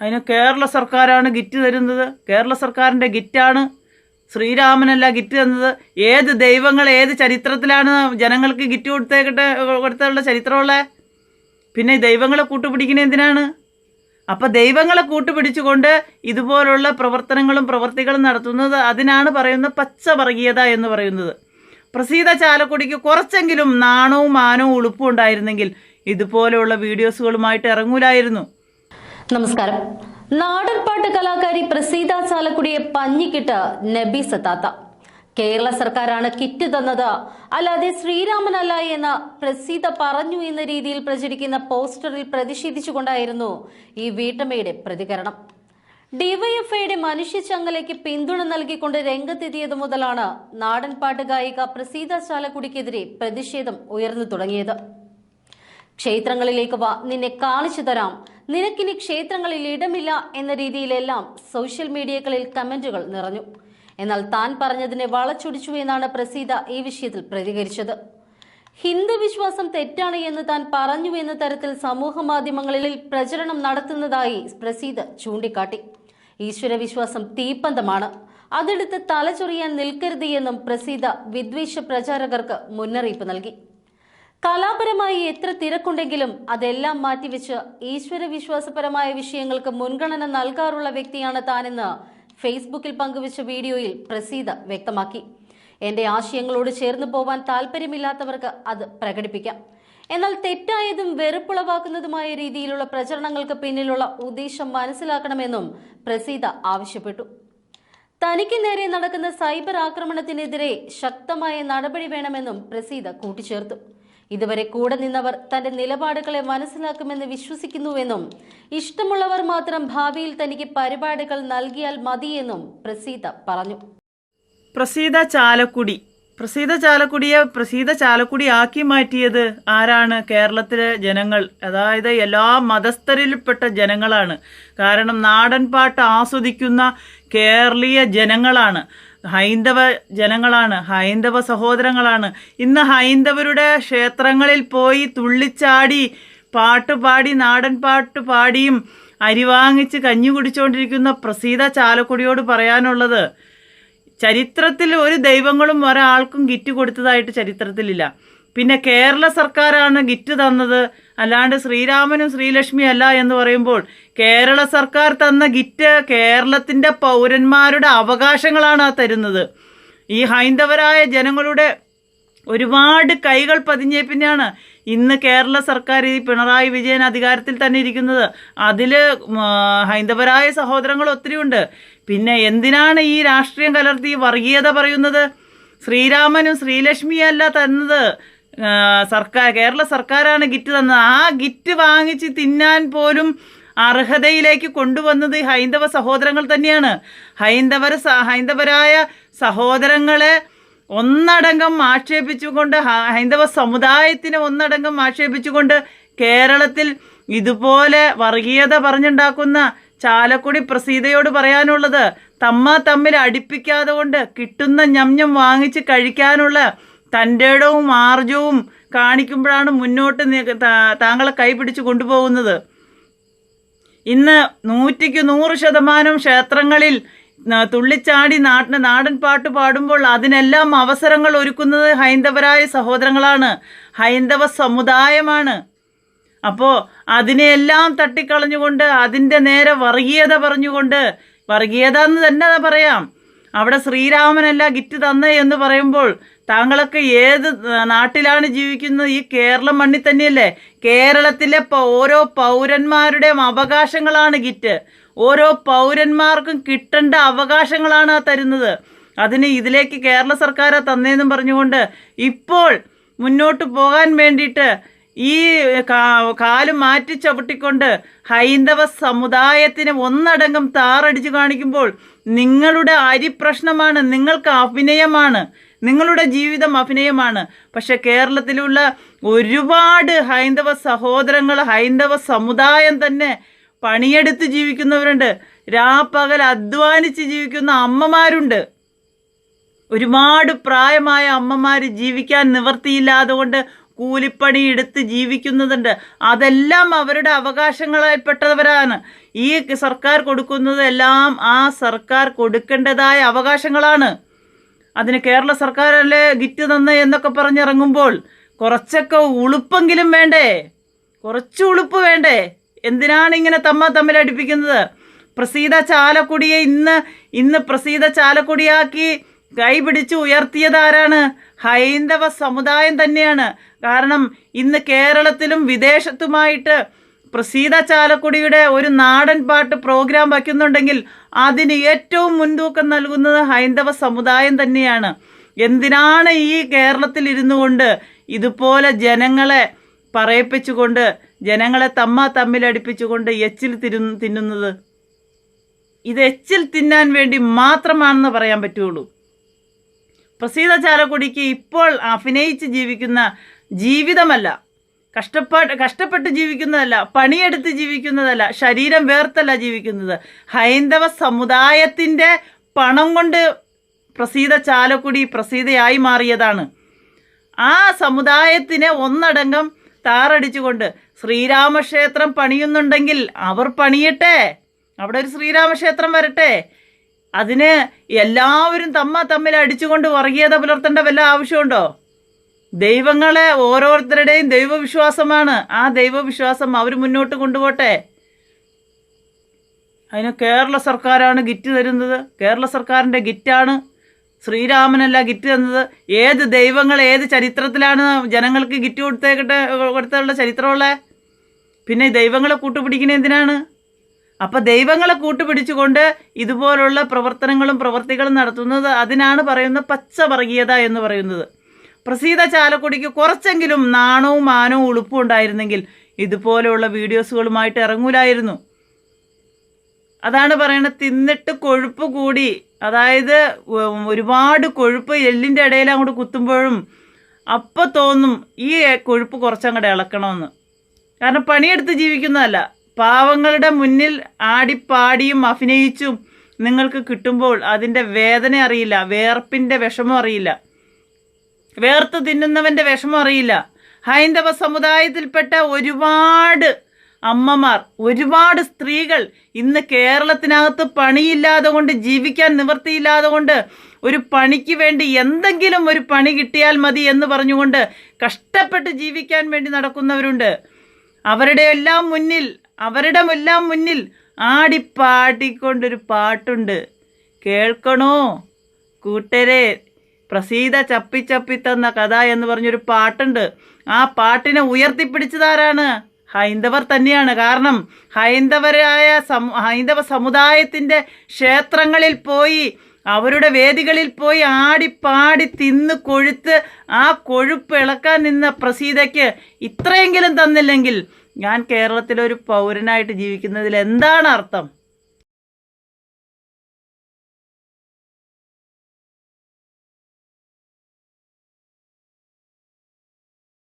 അതിന് കേരള സർക്കാരാണ് ഗിറ്റ് തരുന്നത്. കേരള സർക്കാരിന്റെ ഗിറ്റാണ് ശ്രീരാമനല്ല ഗിറ്റ് തന്നത്. ഏത് ദൈവങ്ങൾ ഏത് ചരിത്രത്തിലാണ് ജനങ്ങൾക്ക് ഗിറ്റ് കൊടുത്തേക്കട്ടെ കൊടുത്തുള്ള ചരിത്രമുള്ള പിന്നെ ദൈവങ്ങളെ കൂട്ടുപിടിക്കുന്ന എന്തിനാണ്? അപ്പം ദൈവങ്ങളെ കൂട്ടുപിടിച്ചുകൊണ്ട് ഇതുപോലുള്ള പ്രവർത്തനങ്ങളും പ്രവർത്തികളും നടത്തുന്നത് അതിനാണ് പറയുന്ന പച്ച വർഗീയത എന്ന് പറയുന്നത്. പ്രസീത ചാലക്കുടിക്ക് കുറച്ചെങ്കിലും നാണവും മാനവും ഉളുപ്പും ഉണ്ടായിരുന്നെങ്കിൽ ഇതുപോലെയുള്ള വീഡിയോസുകളുമായിട്ട് ഇറങ്ങൂലായിരുന്നു. നമസ്കാരം. നാടൻപാട്ട് കലാകാരി പ്രസീത ചാലക്കുടിയെ പഞ്ഞിക്കിട്ട് നബി സത്താത്ത. കേരള സർക്കാരാണ് കിറ്റ് തന്നത്. അല്ലാതെ ശ്രീരാമനല്ല എന്ന് പ്രസീത പറഞ്ഞു എന്ന രീതിയിൽ പ്രചരിക്കുന്ന പോസ്റ്ററിൽ പ്രതിഷേധിച്ചുകൊണ്ടായിരുന്നു ഈ വീട്ടമ്മയുടെ പ്രതികരണം. ഡിവൈഎഫ്ഐയുടെ മനുഷ്യച്ചങ്ങലയ്ക്ക് പിന്തുണ നൽകിക്കൊണ്ട് രംഗത്തെത്തിയത് മുതലാണ് നാടൻപാട്ട് ഗായിക പ്രസീത ചാലക്കുടിക്കെതിരെ പ്രതിഷേധം ഉയർന്നു തുടങ്ങിയത്. ക്ഷേത്രങ്ങളിലേക്ക് വാ നിന്നെ കാണിച്ചു തരാം. നിനക്കിനി ക്ഷേത്രങ്ങളിൽ ഇടമില്ല എന്ന രീതിയിലെല്ലാം സോഷ്യൽ മീഡിയകളിൽ കമന്റുകൾ നിറഞ്ഞു. എന്നാൽ താൻ പറഞ്ഞതിനെ വളച്ചൊടിച്ചു എന്നാണ് പ്രസീത ഈ വിഷയത്തിൽ പ്രതികരിച്ചത്. ഹിന്ദു വിശ്വാസം തെറ്റാണ് എന്ന് താൻ പറഞ്ഞു എന്ന തരത്തിൽ സമൂഹ മാധ്യമങ്ങളിൽ പ്രചരണം നടത്തുന്നതായി പ്രസീത ചൂണ്ടിക്കാട്ടി. ഈശ്വര വിശ്വാസം തീപ്പന്തമാണ്. അതെടുത്ത് തലചൊറിയാൻ നിൽക്കരുത് എന്നും പ്രസീത വിദ്വേഷ പ്രചാരകർക്ക് മുന്നറിയിപ്പ് നൽകി. കലാപരമായി എത്ര തിരക്കുണ്ടെങ്കിലും അതെല്ലാം മാറ്റിവെച്ച് ഈശ്വര വിശ്വാസപരമായ വിഷയങ്ങൾക്ക് മുൻഗണന നൽകാറുള്ള വ്യക്തിയാണ് താനെന്ന് ഫേസ്ബുക്കിൽ പങ്കുവച്ച വീഡിയോയിൽ പ്രസീത വ്യക്തമാക്കി. എന്റെ ആശയങ്ങളോട് ചേർന്ന് പോവാൻ താല്പര്യമില്ലാത്തവർക്ക് അത് പ്രകടിപ്പിക്കാം. എന്നാൽ തെറ്റായതും വെറുപ്പുളവാക്കുന്നതുമായ രീതിയിലുള്ള പ്രചരണങ്ങൾക്ക് പിന്നിലുള്ള ഉദ്ദേശം മനസ്സിലാക്കണമെന്നും പ്രസീത ആവശ്യപ്പെട്ടു. തനിക്ക് നേരെ നടക്കുന്ന സൈബർ ആക്രമണത്തിനെതിരെ ശക്തമായ നടപടി വേണമെന്നും പ്രസീത കൂട്ടിച്ചേർത്തു. ഇതുവരെ കൂടെ നിന്നവർ തന്റെ നിലപാടുകളെ മനസ്സിലാക്കുമെന്ന് വിശ്വസിക്കുന്നുവെന്നും ഇഷ്ടമുള്ളവർ മാത്രം ഭാവിയിൽ തനിക്ക് പരിപാടികൾ നൽകിയാൽ മതിയെന്നും പ്രസീത പറഞ്ഞു. പ്രസീത ചാലക്കുടി. പ്രസീത ചാലക്കുടിയെ പ്രസീത ചാലക്കുടി ആക്കി മാറ്റിയത് ആരാണ്? കേരളത്തിലെ ജനങ്ങൾ അതായത് എല്ലാ മതസ്ഥരിൽപ്പെട്ട ജനങ്ങളാണ്. കാരണം നാടൻ പാട്ട് ആസ്വദിക്കുന്ന കേരളീയ ജനങ്ങളാണ്. ഹൈന്ദവ ജനങ്ങളാണ് ഹൈന്ദവ സഹോദരങ്ങളാണ്. ഇന്ന് ഹൈന്ദവരുടെ ക്ഷേത്രങ്ങളിൽ പോയി തുള്ളിച്ചാടി പാട്ട് പാടി നാടൻ പാട്ട് പാടിയും അരി വാങ്ങിച്ച് കഞ്ഞി കുടിച്ചുകൊണ്ടിരിക്കുന്ന പ്രസീത ചാലക്കുടിയോട് പറയാനുള്ളത് ചരിത്രത്തിൽ ഒരു ദൈവങ്ങളും ഒരാൾക്കും ഗിറ്റ് കൊടുത്തതായിട്ട് ചരിത്രത്തിലില്ല. പിന്നെ കേരള സർക്കാരാണ് ഗിറ്റ് തന്നത്. അല്ലാണ്ട് ശ്രീരാമനും ശ്രീലക്ഷ്മി അല്ല എന്ന് പറയുമ്പോൾ കേരള സർക്കാർ തന്ന ഗിറ്റ് കേരളത്തിന്റെ പൗരന്മാരുടെ അവകാശങ്ങളാണ് തരുന്നത്. ഈ ഹൈന്ദവരായ ജനങ്ങളുടെ ഒരുപാട് കൈകൾ പതിഞ്ഞേ പിന്നെയാണ് ഇന്ന് കേരള സർക്കാർ ഈ പിണറായി വിജയൻ അധികാരത്തിൽ തന്നെ ഇരിക്കുന്നത്. അതിൽ ഹൈന്ദവരായ സഹോദരങ്ങൾ ഒത്തിരി ഉണ്ട്. പിന്നെ എന്തിനാണ് ഈ രാഷ്ട്രീയം കലർത്തി വർഗീയത പറയുന്നത്? ശ്രീരാമനും ശ്രീലക്ഷ്മിയല്ല തന്നത്. സർക്കാർ കേരള സർക്കാരാണ് ഗിറ്റ് തന്നത്. ആ ഗിറ്റ് വാങ്ങിച്ച് തിന്നാൻ പോലും അർഹതയിലേക്ക് കൊണ്ടുവന്നത് ഹൈന്ദവ സഹോദരങ്ങൾ തന്നെയാണ്. ഹൈന്ദവർ ഹൈന്ദവരായ സഹോദരങ്ങളെ ഒന്നടങ്കം ആക്ഷേപിച്ചുകൊണ്ട് ഹൈന്ദവ സമുദായത്തിനെ ഒന്നടങ്കം ആക്ഷേപിച്ചുകൊണ്ട് കേരളത്തിൽ ഇതുപോലെ വർഗീയത പറഞ്ഞുണ്ടാക്കുന്ന ചാലക്കുടി പ്രസീതയോട് പറയാനുള്ളത് തമ്മ തമ്മിൽ അടുപ്പിക്കാതെ കൊണ്ട് കിട്ടുന്ന ഞം വാങ്ങിച്ച് കഴിക്കാനുള്ള തന്റെ ഇടവും ആർജവും കാണിക്കുമ്പോഴാണ് മുന്നോട്ട് താങ്കളെ കൈ കൈപിടിച്ച് കൊണ്ടുപോകുന്നത്. ഇന്ന് നൂറ്റിക്ക് നൂറ് ശതമാനം ക്ഷേത്രങ്ങളിൽ തുള്ളിച്ചാടി നാട്ടിന് നാടൻ പാട്ട് പാടുമ്പോൾ അതിനെല്ലാം അവസരങ്ങൾ ഒരുക്കുന്നത് ഹൈന്ദവരായ സഹോദരങ്ങളാണ്. ഹൈന്ദവ സമുദായമാണ്. അപ്പോൾ അതിനെയെല്ലാം തട്ടിക്കളഞ്ഞുകൊണ്ട് അതിന്റെ നേരെ വർഗീയത പറഞ്ഞുകൊണ്ട് വർഗീയത എന്ന് തന്നെ പറയാം. അവിടെ ശ്രീരാമനല്ല ഗിറ്റ് തന്നേ എന്ന് പറയുമ്പോൾ താങ്കളൊക്കെ ഏത് നാട്ടിലാണ് ജീവിക്കുന്നത്? ഈ കേരളം മണ്ണിൽ തന്നെയല്ലേ? കേരളത്തിലെ ഓരോ പൗരന്മാരുടെയും അവകാശങ്ങളാണ് ഗിറ്റ്. ഓരോ പൗരന്മാർക്കും കിട്ടേണ്ട അവകാശങ്ങളാണ് തരുന്നത്. അതിന് ഇതിലേക്ക് കേരള സർക്കാർ തന്നേന്നും പറഞ്ഞുകൊണ്ട് ഇപ്പോൾ മുന്നോട്ട് പോകാൻ വേണ്ടിയിട്ട് ഈ കാലും മാറ്റി ചവിട്ടിക്കൊണ്ട് ഹൈന്ദവ സമുദായത്തിന് ഒന്നടങ്കം താറടിച്ചു കാണിക്കുമ്പോൾ നിങ്ങളുടെ അരിപ്രശ്നമാണ് നിങ്ങൾക്ക് അഭിനയമാണ് നിങ്ങളുടെ ജീവിതം അഭിനയമാണ്. പക്ഷെ കേരളത്തിലുള്ള ഒരുപാട് ഹൈന്ദവ സഹോദരങ്ങൾ ഹൈന്ദവ സമുദായം തന്നെ പണിയെടുത്ത് ജീവിക്കുന്നവരുണ്ട്. രാപ്പകൽ അധ്വാനിച്ച് ജീവിക്കുന്ന അമ്മമാരുണ്ട്. ഒരുപാട് പ്രായമായ അമ്മമാർ ജീവിക്കാൻ നിവർത്തിയില്ലാതെ കൊണ്ട് കൂലിപ്പണി എടുത്ത് ജീവിക്കുന്നതുണ്ട്. അതെല്ലാം അവരുടെ അവകാശങ്ങളായിപ്പെട്ടവരാണ് ഈ സർക്കാർ കൊടുക്കുന്നതെല്ലാം ആ സർക്കാർ കൊടുക്കേണ്ടതായ അവകാശങ്ങളാണ്. അതിന് കേരള സർക്കാരല്ലേ ഗിറ്റ് തന്ന എന്നൊക്കെ പറഞ്ഞിറങ്ങുമ്പോൾ കുറച്ചൊക്കെ ഉളുപ്പെങ്കിലും വേണ്ടേ? കുറച്ച് ഉളുപ്പ് വേണ്ടേ? എന്തിനാണ് ഇങ്ങനെ തമ്മ തമ്മിൽ അടുപ്പിക്കുന്നത്? പ്രസീത ചാലക്കുടിയെ ഇന്ന് ഇന്ന് പ്രസീത ചാലക്കുടിയാക്കി കൈപിടിച്ച് ഉയർത്തിയത് ഉയർത്തിയതാരാണ്? ഹൈന്ദവ സമുദായം തന്നെയാണ്. കാരണം ഇന്ന് കേരളത്തിലും വിദേശത്തുമായിട്ട് പ്രസീത ചാലക്കുടിയുടെ ഒരു നാടൻ പാട്ട് പ്രോഗ്രാം വയ്ക്കുന്നുണ്ടെങ്കിൽ അതിന് ഏറ്റവും മുൻതൂക്കം നൽകുന്നത് ഹൈന്ദവ സമുദായം തന്നെയാണ്. എന്തിനാണ് ഈ കേരളത്തിൽ ഇരുന്നു കൊണ്ട് ഇതുപോലെ ജനങ്ങളെ പറയിപ്പിച്ചുകൊണ്ട് ജനങ്ങളെ തമ്മ തമ്മിലടിപ്പിച്ചുകൊണ്ട് എച്ചിൽ തിരു തിന്നുന്നത്? ഇത് എച്ചിൽ തിന്നാൻ വേണ്ടി മാത്രമാണെന്ന് പറയാൻ പറ്റുള്ളൂ പ്രസീത ചാലക്കുടിക്ക് ഇപ്പോൾ അഭിനയിച്ച് ജീവിക്കുന്ന ജീവിതമല്ല. കഷ്ടപ്പാട് കഷ്ടപ്പെട്ട് ജീവിക്കുന്നതല്ല പണിയെടുത്ത് ജീവിക്കുന്നതല്ല ശരീരം വേർത്തല്ല ജീവിക്കുന്നത്. ഹൈന്ദവ സമുദായത്തിന്റെ പണം കൊണ്ട് പ്രസീത ചാലക്കുടി പ്രസീതയായി മാറിയതാണ്. ആ സമുദായത്തിനെ ഒന്നടങ്കം താറടിച്ചുകൊണ്ട് ശ്രീരാമക്ഷേത്രം പണിയുന്നുണ്ടെങ്കിൽ അവർ പണിയട്ടെ. അവിടെ ഒരു ശ്രീരാമക്ഷേത്രം വരട്ടെ. അതിന് എല്ലാവരും തമ്മ തമ്മിൽ അടിച്ചുകൊണ്ട് വർഗീയത പുലർത്തേണ്ട വല്ല ആവശ്യമുണ്ടോ? ദൈവങ്ങളെ ഓരോരുത്തരുടെയും ദൈവവിശ്വാസമാണ്. ആ ദൈവവിശ്വാസം അവർ മുന്നോട്ട് കൊണ്ടുപോട്ടെ. അതിന് കേരള സർക്കാരാണ് ഗിറ്റ് തരുന്നത്. കേരള സർക്കാരിന്റെ ഗിറ്റാണ് ശ്രീരാമനല്ല ഗിറ്റ് തന്നത്. ഏത് ദൈവങ്ങൾ ഏത് ചരിത്രത്തിലാണ് ജനങ്ങൾക്ക് ഗിറ്റ് കൊടുത്തേക്കട്ടെ കൊടുത്തുള്ള ചരിത്രമുള്ളത് പിന്നെ ദൈവങ്ങളെ കൂട്ടുപിടിക്കുന്നത് എന്തിനാണ്? അപ്പം ദൈവങ്ങളെ കൂട്ടുപിടിച്ചുകൊണ്ട് ഇതുപോലുള്ള പ്രവർത്തനങ്ങളും പ്രവർത്തികളും നടത്തുന്നത് അതിനാണ് പറയുന്ന പച്ചവർഗീയത എന്ന് പറയുന്നത്. പ്രസീത ചാലക്കുടിക്ക് കുറച്ചെങ്കിലും നാണവും മാനവും ഉളുപ്പും ഉണ്ടായിരുന്നെങ്കിൽ ഇതുപോലെയുള്ള വീഡിയോസുകളുമായിട്ട് ഇറങ്ങൂലായിരുന്നു. അതാണ് പറയുന്നത് തിന്നിട്ട് കൊഴുപ്പ് കൂടി. അതായത് ഒരുപാട് കൊഴുപ്പ് എല്ലിന്റെ ഇടയിൽ അങ്ങോട്ട് കുത്തുമ്പോഴും അപ്പോൾ തോന്നും ഈ കൊഴുപ്പ് കുറച്ചങ്ങോട്ട് ഇളക്കണമെന്ന്. കാരണം പണിയെടുത്ത് ജീവിക്കുന്നതല്ല. പാവങ്ങളുടെ മുന്നിൽ ആടിപ്പാടിയും അഭിനയിച്ചും നിങ്ങൾക്ക് കിട്ടുമ്പോൾ അതിന്റെ വേദന അറിയില്ല വേർപ്പിന്റെ വിഷമം അറിയില്ല വേർത്ത് തിന്നുന്നവന്റെ വിഷമം അറിയില്ല. ഹൈന്ദവ സമുദായത്തിൽപ്പെട്ട ഒരുപാട് അമ്മമാർ ഒരുപാട് സ്ത്രീകൾ ഇന്ന് കേരളത്തിനകത്ത് പണിയില്ലാതെ കൊണ്ട് ജീവിക്കാൻ നിവൃത്തിയില്ലാതെ കൊണ്ട് ഒരു പണിക്ക് വേണ്ടി എന്തെങ്കിലും ഒരു പണി കിട്ടിയാൽ മതി എന്ന് പറഞ്ഞുകൊണ്ട് കഷ്ടപ്പെട്ട് ജീവിക്കാൻ വേണ്ടി നടക്കുന്നവരുണ്ട്. അവരുടെ എല്ലാം മുന്നിൽ അവരുടെ എല്ലാം മുന്നിൽ ആടിപ്പാടിക്കൊണ്ടൊരു പാട്ടുണ്ട്. കേൾക്കണോ? കൂട്ടരെ പ്രസീത ചപ്പി ചപ്പി തന്ന കഥ എന്ന് പറഞ്ഞൊരു പാട്ടുണ്ട്. ആ പാട്ടിനെ ഉയർത്തിപ്പിടിച്ചതാരാണ്? ഹൈന്ദവർ തന്നെയാണ്. കാരണം ഹൈന്ദവരായ ഹൈന്ദവ സമുദായത്തിന്റെ ക്ഷേത്രങ്ങളിൽ പോയി അവരുടെ വേദികളിൽ പോയി ആടിപ്പാടി തിന്ന് കൊഴുത്ത് ആ കൊഴുപ്പ് ഇളക്കാൻ നിന്ന പ്രസീതയ്ക്ക് ഇത്രയെങ്കിലും തന്നില്ലെങ്കിൽ ഞാൻ കേരളത്തിലൊരു പൗരനായിട്ട് ജീവിക്കുന്നതിൽ എന്താണ് അർത്ഥം?